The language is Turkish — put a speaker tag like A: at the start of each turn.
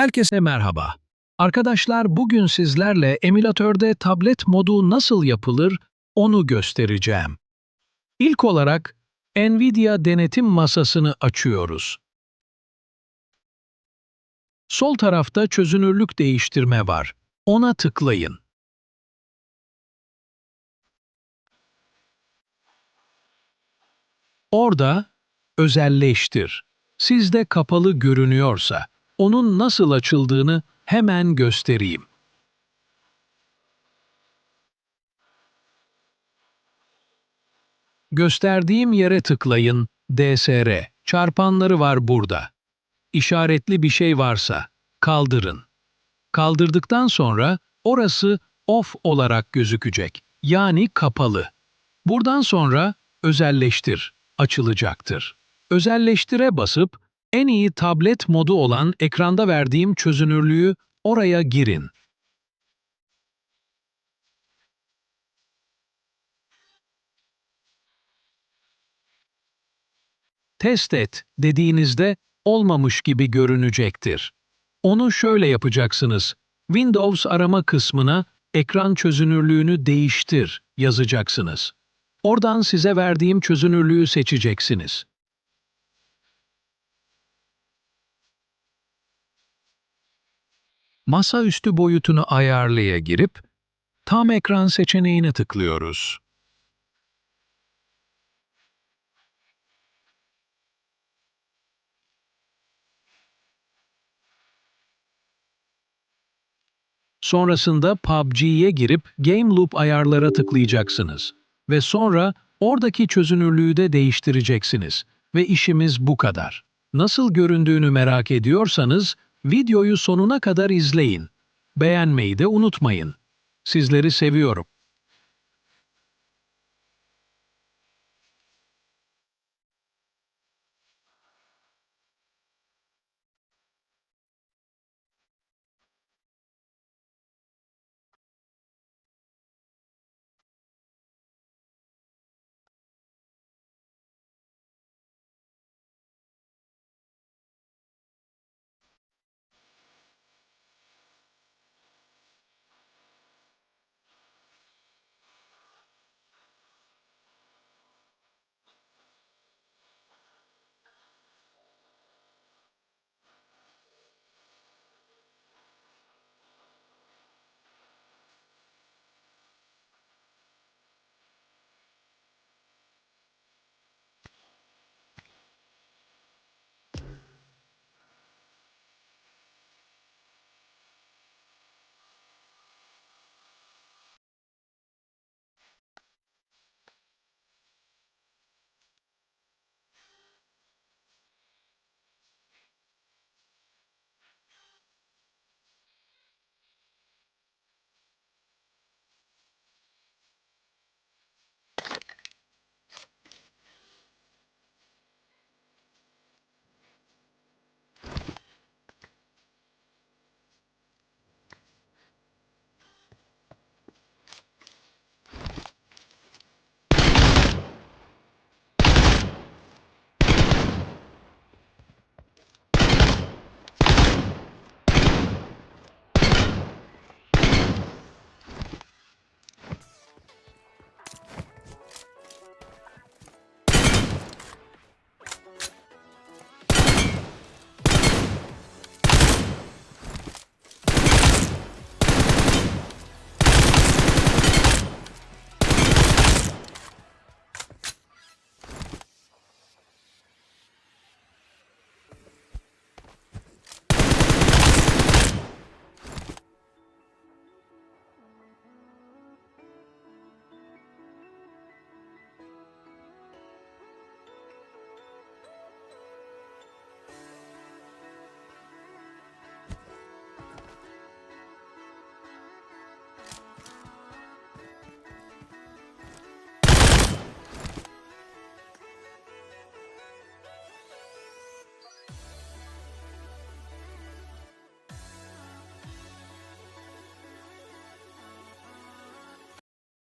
A: Herkese merhaba. Arkadaşlar bugün sizlerle emülatörde tablet modu nasıl yapılır onu göstereceğim. İlk olarak Nvidia denetim masasını açıyoruz. Sol tarafta çözünürlük değiştirme var. Ona tıklayın. Orada özelleştir. Sizde kapalı görünüyorsa onun nasıl açıldığını hemen göstereyim. Gösterdiğim yere tıklayın. DSR. Çarpanları var burada. İşaretli bir şey varsa kaldırın. Kaldırdıktan sonra orası off olarak gözükecek. Yani kapalı. Buradan sonra özelleştir açılacaktır. Özelleştire basıp en iyi tablet modu olan ekranda verdiğim çözünürlüğü oraya girin. Test et dediğinizde olmamış gibi görünecektir. Onu şöyle yapacaksınız. Windows arama kısmına ekran çözünürlüğünü değiştir yazacaksınız. Oradan size verdiğim çözünürlüğü seçeceksiniz. Masaüstü boyutunu ayarlaya girip tam ekran seçeneğine tıklıyoruz. Sonrasında PUBG'ye girip Game Loop ayarlara tıklayacaksınız ve sonra oradaki çözünürlüğü de değiştireceksiniz ve işimiz bu kadar. Nasıl göründüğünü merak ediyorsanız videoyu sonuna kadar izleyin. Beğenmeyi de unutmayın. Sizleri seviyorum.